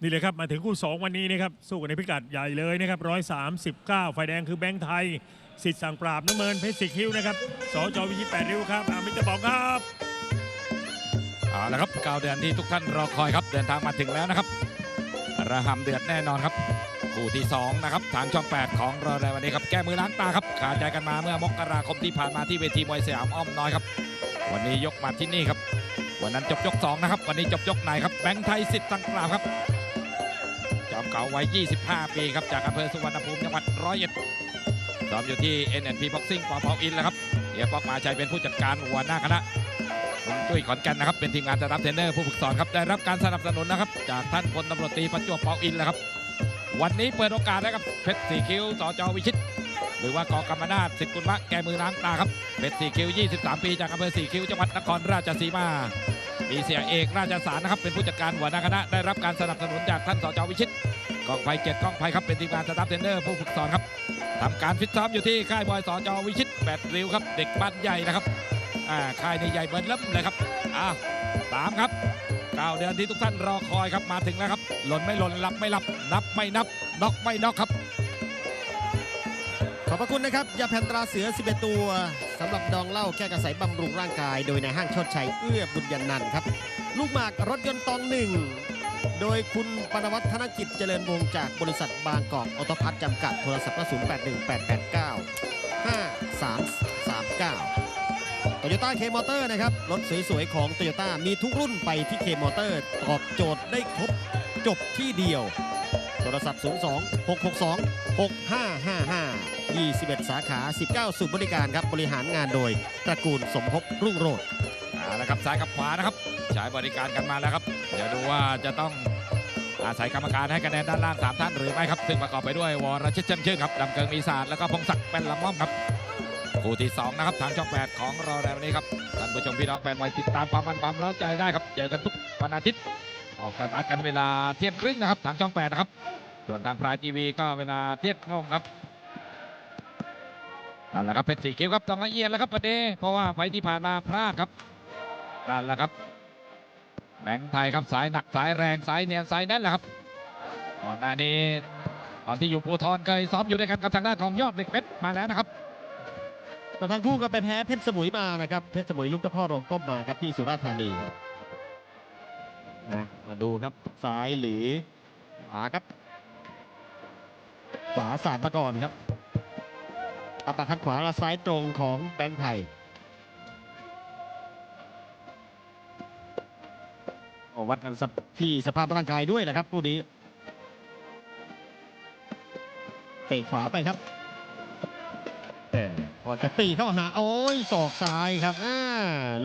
นี่เลยครับมาถึงคู่ 2 วันนี้นะครับสู้กันในพิกัดใหญ่เลยนะครับ139 ไฟแดงคือแบงค์ไทย สิทธิ์สั่งปราบน้ำเมินเพชรสิคิ้วนะครับสจวิชิตแปดริ้วครับอามิตรบอกครับเอาละครับก้าเดือนที่ทุกท่านรอคอยครับเดินทางมาถึงแล้วนะครับระหำเดือดแน่นอนครับคู่ที่2นะครับทางช่อง 8 ของเราในวันนี้ครับแก้มือล้างตาครับขาดใจกันมาเมื่อมกราคมที่ผ่านมาที่เวทีมวยสยามอ้อมน้อยครับ วันนี้ยกมาที่นี่ครับ วันนั้นจบยก2นะครับวันนี้จบยกไหนครับแบงค์ไทยสิทธิ์สังกราบครับ อมเก่าวัย 25 ปีครับ จากอำเภอสุวรรณภูมิจังหวัดร้อยเอ็ดซ้อมอยู่ที่ NNP Boxing ปอเปาอินแล้วครับเฮียป๊อกมาชัยเป็นผู้จัดการหัวหน้าคณะคุณจุ้ยขอนแก่นนะครับ เป็นทีมงานสตาฟเทรนเนอร์ผู้ฝึกสอนครับ ได้รับการสนับสนุนนะครับ จากท่านพลตำรวจตรีประจวบเปาอินแล้วครับ วันนี้เปิดโอกาสนะครับ เพชรสีคิ้วสจวิชิต หรือว่ากอกรรมนาถสิบกุลวะแกมือล้างตาครับ เพชรสีคิ้ว 23 ปี จากอำเภอสีคิ้ว จังหวัดนครราชสีมา มีเสียเอกราชสารนะครับ เป็นผู้จัดการหัวหน้าคณะ ได้รับการสนับสนุนจากท่านสจวิชิต กองไฟเจ็ดกองไฟครับเป็นทีมงานสตาฟเทรนเนอร์ผู้ฝึกสอนครับทำการฟิตซ้อมอยู่ที่ค่ายบอยสอจอวิชิตแปดริ้วครับ เด็กบ้านใหญ่นะครับอ่าค่ายในใหญ่เบิ้ลเริ่มเลยครับอะตามครับเก้าเดือนที่ทุกท่านรอคอยครับมาถึงแล้วครับ หล่นไม่หล่นหลับไม่หลับ นับไม่นับน็อกไม่น็อกครับ ขอบพระคุณนะครับยาแพนตราเสือ 11 ตัวสำหรับดองเหล้าแก้กระสายบำรุงร่างกาย โดยในห้างโชดชัยเอื้อบุญยันนันท์ครับ ลูกหมากรถยนต์ตองหนึ่ง โดยคุณปนวัฒนกิจเจริญวงศ์จากบริษัทบางกอกออโตพัทจำกัดโทรศัพท์0 8 1 8 8 9 5 3 3 9โตโยต้าเคมอเตอร์นะครับ รถสวยๆ ของโตโยต้ามีทุกรุ่นไปที่เคมอเตอร์ ตอบโจทย์ได้ครบจบที่เดียว โทรศัพท์ 02 662 6555 21 สาขา 19 สูบบริการครับ บริหารงานโดยตระกูลสมภพรุ่งโรจน์ เอาละครับซ้ายกับขวานะครับใช้บริการกันมาแล้วครับเดี๋ยวดูว่าจะต้องอาศัยกรรมการให้คะแนนด้านล่างสามท่านหรือไม่ครับ ซึ่งประกอบไปด้วย วรชิตเช่มชื่นครับดำเกิงมีศาสตร์แล้วก็พงศักดิ์เป็นลำม่อมครับคู่ที่สองนะครับทางช่องแปดของเราในวันนี้ครับท่านผู้ชมพี่น้องแฟนมวยติดตามความมันความร้าใจได้ครับเจอกันทุกวันอาทิตย์ออกสตาร์ทกันเวลาเที่ยงครึ่งนะครับทางช่องแปดนะครับส่วนทางพรายทีวีก็เวลาเที่ยงตรงครับนั่นแหละครับเป็นสีเขียวครับต้องละเอียดแล้วครับประเดี๋ยวเพราะว่าไฟที่ผ่านมาพลาดครับ นั่นแหละครับแบงค์ไทยครับสายหนักสายแรงสายเนียนสายแน่นแหละครับก่อนหน้านี้ตอนที่อยู่ภูทรเคยซ้อมอยู่ด้วยกันกับทางด้านของยอดเด็กเพชรมาแล้วนะครับแต่ทั้งคู่ก็ไปแพ้เพชรสมุยมานะครับเพชรสมุยลูกตะพ่อโรงต้มมาครับที่สุราษฎร์ธานีนะมาดูครับซ้ายหรือขวาครับขวาสาดมาก่อนครับอัปปะคัดขวาและซ้ายตรงของแบงค์ไทย วัดกันที่สภาพร่างกายด้วยนะครับคู่นี้เตะขวาไปครับแต่พอจะตีเข้าหาโอ้ยศอกซ้ายครับอ่า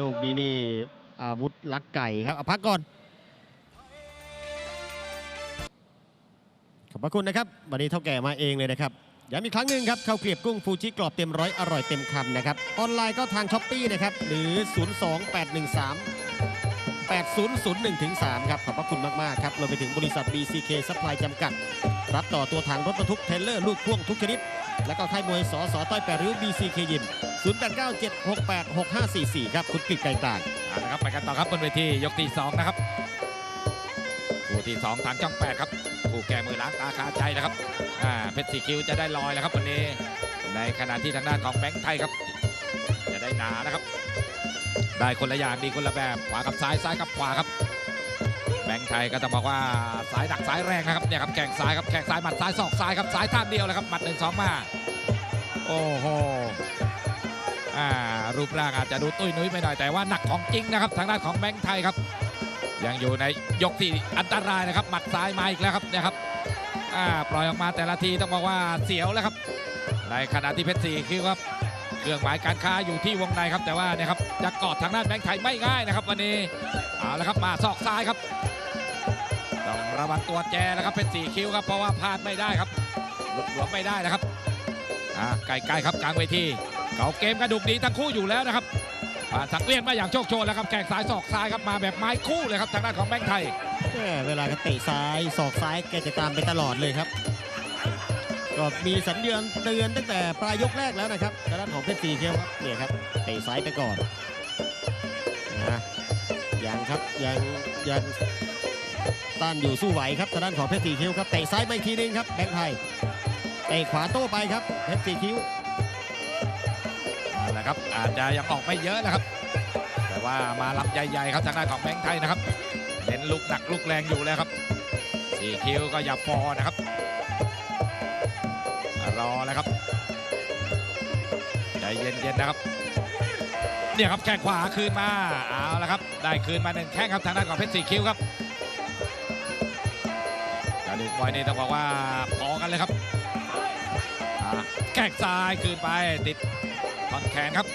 ลูกนี้นี่อาวุธลักไก่ครับอาพักก่อนขอบพระคุณนะครับ วันนี้เท่าแก่มาเองเลยนะครับย้ำอีกครั้งหนึ่งครับข้าวเกรียบกุ้งฟูจิกรอบเต็มร้อยอร่อยเต็มคำนะครับ ออนไลน์ก็ทางช้อปปี้นะครับ หรือ 02813 8001ถึง3ครับขอบพระคุณมาก ๆ ครับรวมไปถึงบริษัท BCK Supply จำกัด รับต่อตัวถังรถบรรทุกเทรลเลอร์ลูกพ่วงทุกชนิด แล้วก็ค่ายมวยสอสอต้อยแปดริ้ว BCK ยิม0897686544 ครับ คุณกฤษไก่ต่างเอาละครับไปกันต่อครับบนเวทียกที่สองนะครับคู่ที่สองทางช่องแปดครับคู่แก้มือล้างตาคาใจนะครับอ่าเพชรสีคิวจะได้ลอยแล้วครับวันนี้ ในขณะที่ทางด้านของแบงค์ไทยครับ จะได้หนานะครับ ได้คนละอย่างดีคนละแบบขวากับซ้ายซ้ายกับขวาครับแบงค์ไทยก็ต้องบอกว่าซ้ายหนักซ้ายแรงนะครับเนี่ยครับแข่งซ้ายครับแข่งซ้ายหมัดซ้ายศอกซ้ายครับซ้ายท่าเดียวเลยครับหมัดหนึ่งสองมาโอ้โหอ่ารูปร่างอาจจะดูตุ้ยนุ้ยไปหน่อยแต่ว่าหนักของจริงนะครับทางด้านของแบงค์ไทยครับ ยังอยู่ในยกที่อันตรายนะครับหมัดซ้ายมาอีกแล้วครับเนี่ยครับอ่าปล่อยออกมาแต่ละทีต้องบอกว่าเสียวแล้วครับในขณะที่เพชรสี่คือว่า เครื่องหมายการค้าอยู่ที่วงในครับ แต่ว่านี่ยครับจะกอดทางด้านแบงค์ไทยไม่ง่ายนะครับ วันนี้เอาละครับมาศอกซ้ายครับต้องระวังตัวแจนะครับเพชรสี่คิ้วครับเพราะว่าพลาดไม่ได้ครับหลุดหลวมไม่ได้นะครับอ่าใกล้ๆครับกลางเวทีเขาเกมกระดูกดีทั้งคู่อยู่แล้วนะครับผ่าสังเวียนมาอย่างโชคโชนแล้วครับแข่งซ้ายศอกซ้ายครับมาแบบไม้คู่เลยครับทางด้านของแบงค์ไทยเวลาก็เตะซ้ายศอกซ้ายแกจะตามไปตลอดเลยครับ ก็มีสัญญาณเตือนตั้งแต่ปลายยกแรกแล้วนะครับทางด้านของเพชรสีเขียวครับเนี่ยครับเตะซ้ายไปก่อนนะยังครับยังยังต้านอยู่สู้ไหวครับทางด้านของเพชรสีคิ้วครับเตะซ้ายมาอีกทีนึงครับแบงค์ไทยเตะขวาโต้ไปครับเพชรสีคิ้วนั่นแหละครับอาจจะยังออกไม่เยอะนะครับ แต่ว่ามาลำใหญ่ๆครับทางด้านของแบงค์ไทยนะครับเน้นลูกหนักลูกแรงอยู่แล้วครับสีคิวก็อย่าฟอนะครับ รอแล้วครับใจเย็นๆนะครับเนี่ยครับแข้งขวาคืนมาเอาละครับ ได้คืนมาหนึ่งแข้งครับทางด้านของเพชรสี่คิวครับกระดูกมวยนี่ต้องบอกว่าพอกันเลยครับแข้งซ้ายคืนไปติดท่อนแขนครับ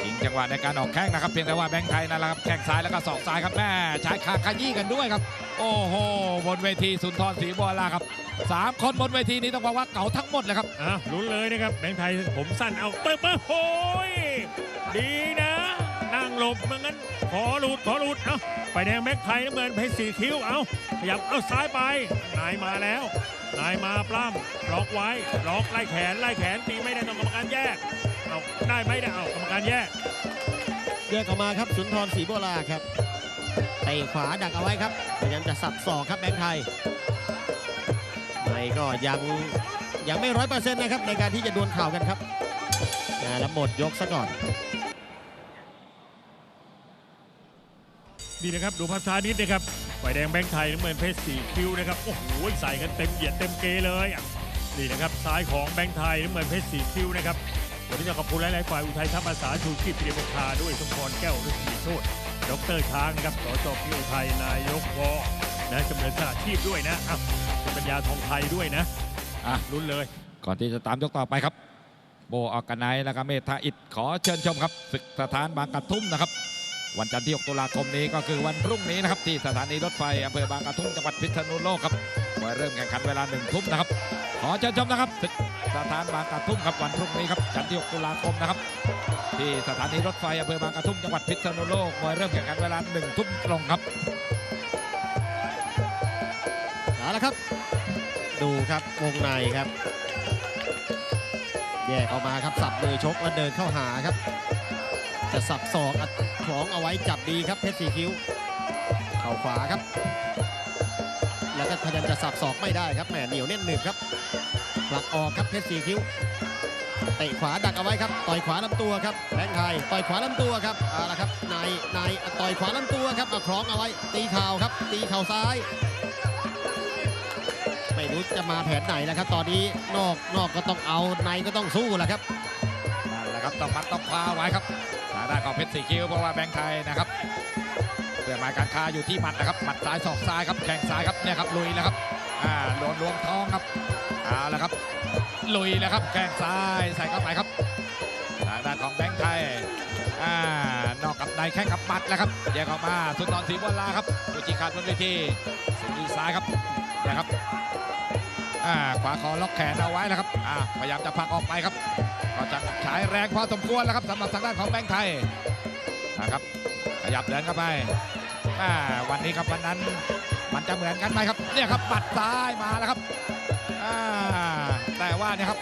ชิงจังหวะในการออกแข้งนะครับเพียงแต่ว่าแบงค์ไทยนั่นแหละครับแข้งซ้ายแล้วก็ศอกซ้ายครับแม่ใช้คาขยี้กันด้วยครับ โอ้โหบนเวทีสุนทรศรีบัวลาครับ สามคนบนเวทีนี้ต้องบอกว่าเก่าทั้งหมดเลยครับอ้าวลุ้นเลยนะครับแบงค์ไทยผมสั้นเอาเปิดเปิดโอ้ยดีนะ นั่งหลบไม่งั้น ขอหลุดขอหลุดเอ้าไฟแดงแบงค์ไทยน้ำเงินเพชรสีคิ้วเอาขยับเอาซ้ายไปนายมาแล้วนายมาปล้ำล็อกไว้ล็อกไล่แขนไล่แขนตีไม่ได้ต้องกรรมการแยกเอาได้ไหมได้เอากรรมการแยกแยกออกมาครับสุนทรศรีบัวลาครับเตะขวาดักเอาไว้ครับพยายามจะสับศอกครับแบงค์ไทยไม่ ก็ยังยังไม่ร้อยเปอร์เซ็นต์นะครับในการที่จะดวลเข่ากันครับแล้วหมดยกซะก่อนดีนะครับดูภาพช้านิดนะครับไฟแดงแบงค์ไทยน้ำเงินเพชรสีคิ้วนะครับโอ้โหใส่กันเต็มเหยียดเต็มเกเลยอะนี่นะครับซ้ายของแบงค์ไทยน้ำเงินเพชรสีคิ้วนะครับวันนี้จะขอบคุณหลายๆฝ่ายอุทัยทัพอาสาชูชีพพิริบคาด้วยสมพรแก้วฤทธิ์โชตดรช้างนะครับสจพิอุทัยนายกวนะจำเริญสละชีพด้วยนะ ญญาทองไทยด้วยนะอะลุ้นเลย ก่อนที่จะตามยกต่อไปครับ โบออกกันไนแล้วก็เมธาอิดขอเชิญชมครับศึกสถานบางกระทุ่มนะครับ วันจันทร์ที่ 6 ตุลาคมนี้ก็คือวันพรุ่งนี้นะครับ ที่สถานีรถไฟอำเภอบางกระทุ่มจังหวัดพิษณุโลกครับมวยเริ่มแข่งขันเวลาหนึ่งทุ่มนะครับ ขอเชิญชมนะครับศึกสถานบางกระทุ่มครับวันพรุ่งนี้ครับจันทร์ที่ 6 ตุลาคมนะครับ ที่สถานีรถไฟอำเภอบางกระทุ่มจังหวัดพิษณุโลกมวยเริ่มแข่งขันเวลาหนึ่งทุ่มตรงครับ เอาละครับ ดูครับวงในครับ แยกออกมาครับสับมือชกแล้วเดินเข้าหาครับ จะสับศอกอัดคล้องเอาไว้จับดีครับเพชรสีคิ้ว เข่าขวาครับ แล้วก็พยายามจะสับศอกไม่ได้ครับแหมเหนียวแน่นหนึบครับผลักออกครับเพชรสีคิ้วเตะขวาดักเอาไว้ครับ ต่อยขวาลำตัวครับแบงค์ไทยต่อยขวาลำตัวครับเอาละครับนายนายต่อยขวาลำตัวครับเอาคล้องเอาไว้ ตีเข่าครับ ตีเข่าซ้าย ไม่รู้จะมาแผนไหนแล้วครับ ตอนนี้นอกนอกก็ต้องเอาในก็ต้องสู้แหละครับนั่นแหละครับต้องมัดต้องคว้าไว้ครับทางด้านของเพชรสีคิ้วเพราะว่าแบงค์ไทยนะครับเรื่องหมายการค้าอยู่ที่หมัดนะครับหมัดซ้ายศอกซ้ายครับแข้งซ้ายครับเนี่ยครับลุยแล้วครับอ่าโดนรวมท้องครับเอาละครับ ลุยแล้วครับแข้งซ้ายใส่เข้าไปครับทางด้านของแบงค์ไทยอ่านอกกับในแข้งกับหมัดแล้วครับแยกออกมาสุนทรศรีบัวลาครับดูจีขาดบนเวทีสิงห์ดีซ้ายครับนะครับ อ่าขวาคอล็อกแขนเอาไว้แล้วครับอ่าพยายามจะผลักออกไปครับ ก็จะใช้แรงพอสมควรแล้วครับสำหรับทางด้านของแบงค์ไทยนะครับขยับเดินเข้าไปอ่าวันนี้ครับวันนั้นมันจะเหมือนกันไหมครับเนี่ยครับปัดซ้ายมาแล้วครับอ่าแต่ว่าเนี่ยครับ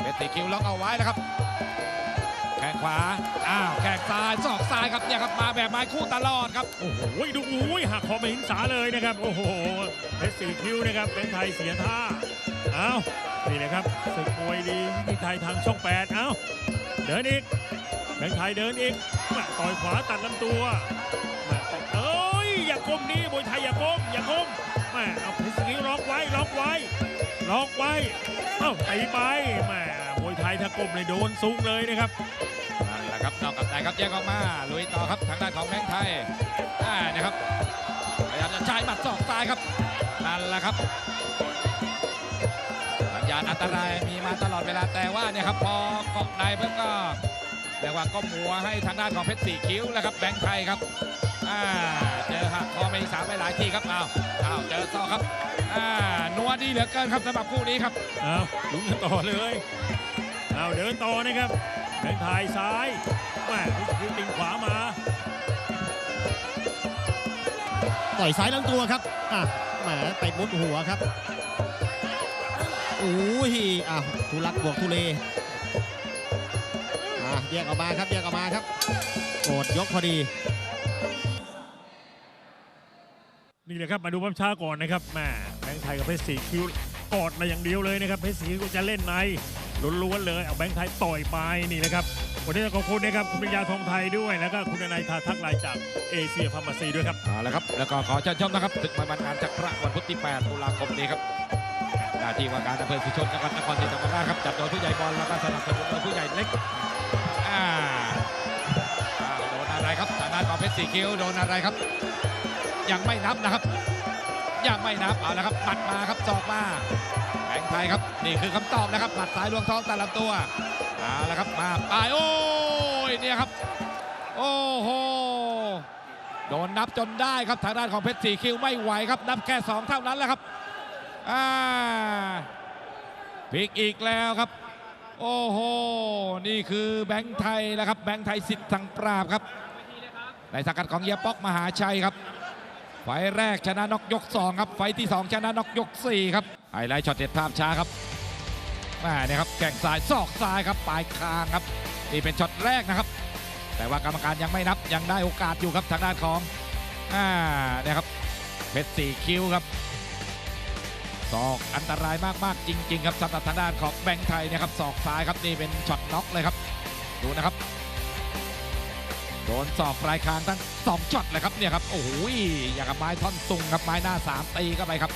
เบติคิวล็อกเอาไว้นะครับแข้งขวา อ้าวแข้งซ้ายศอกซ้ายครับเนี่ยครับมาแบบไม้คู่ตลอดครับ โอ้โหดูโอ้ยหักคอไม่หินสาเลยนะครับ โอ้โห เพชรสีคิ้วนะครับเป็นไทยเสียท่าเอานี่นะครับศึกมวยดีที่ไทยทางช่องแปดเอาเดินอีกแบงค์ไทยเดินอีกต่อยขวาตัดลำตัวแม่เอ้ยอย่าก้มนี้มวยไทยอย่าก้มอย่าก้มแม่เอาเพชรสีคิ้วล็อกไว้ล็อกไว้ล็อกไว้เอ้าตีไปแม่มวยไทยถ้าก้มเลยโดนซุ้งเลยนะครับนั่นแหละครับนอกกับในครับแยกออกมาลุยต่อครับทางด้านของแบงค์ไทยอ่านะครับ จะใช้หมัดศอกซ้ายครับนั่นแหละครับสัญญาณอันตรายมีมาตลอดเวลาแต่ว่าเนี่ยครับพอเกาะในเพิ่งก็เรียกว่าก็มัวให้ทางด้านของเพชรสี่คิ้วแล้วครับแบงค์ไทยครับอ่าเจอหักคอไปอีกสามไปหลายทีครับอ้าวอ้าวเจอซอกครับอ่านัวดีเหลือเกินครับสำหรับคู่นี้ครับเอาลุ้นกันต่อเลยเอาเดินต่อนะครับแบงค์ไทยซ้ายแม่พิติงขวามา ต่อยซ้ายลำตัวครับอะแหมไปมุดหัวครับโอ้ยอะทุลักบวกทุเลอะแยกออกมาครับแยกออกมาครับโกดยกพอดีนี่แหละครับมาดูภาพช้าก่อนนะครับแม่แบงค์ไทยกับเพชรสีคิ้วกอดมาอย่างเดียวเลยนะครับเพชรสีคิ้วจะเล่นใน ล้วนๆเลยเอาแบงค์ไทยต่อยไปนี่แหละครับ วันนี้ขอบคุณนะครับคุณปัญญาทองไทยด้วยแล้วก็คุณนายทาทักลายจากเอเชียฟาร์มาซีด้วยครับ เอาละครับ แล้วก็ขอเชิญชมนะครับศึกมวยมันงานจักรวันพุธที่ 8 ตุลาคมนี้ครับหน้าที่ว่าการอำเภอสุชนจังหวัดนครศรีธรรมราชครับจัดโดยผู้ใหญ่บอลแล้วก็สนับสนุนโดยผู้ใหญ่เล็กอ่าอ่าโดนอะไรครับทางด้านของเพชรสีคิ้วโดนอะไรครับ ยังไม่นับนะครับ ยังไม่นับเอาละครับปัดมาครับจอกมา แบงค์ไทยครับ นี่คือคำตอบนะครับปัดสายลวงท้องแต่ลำตัวเอาละครับมาปลายโอ้ยเนี่ยครับ โอ้โหโดนนับจนได้ครับทางด้านของเพชรสีคิวไม่ไหวครับ นับแค่ 2 เท่านั้นแหละครับอ่าพลิกอีกแล้วครับ โอ้โห นี่คือแบงค์ไทยแล้วครับ แบงค์ไทยสิทธิ์สังปราบครับ ในสังกัดของเฮียป๊อกมหาชัยครับ ไฟแรกชนะนกยก 2 ครับ ไฟที่ 2 ชนะนกยก 4 ครับ ไฮไลท์ช็อตเด็ดภาพช้าครับม่เนี่ยครับแก่งซ้ายซอกซ้ายครับปลายคางครับนี่เป็นช็อตแรกนะครับ แต่ว่ากรรมการยังไม่นับยังได้โอกาสอยู่ครับทางด้านของอ่าเนี่ยครับเพชรสี่คิ้วครับศอกอันตรายมากๆจริง ๆ ครับสำหรับทางด้านของแบงค์ไทยเนะครับศอกซ้ายครับนี่เป็นช็อตน็อกเลยครับดูนะครับโดนศอกปลายคางทั้งสองช็อตเลยครับเนี่ยครับโอ้โหอย่างกับไม้ท่อนซุงครับไม้หน้าสามตีเข้าไปครับ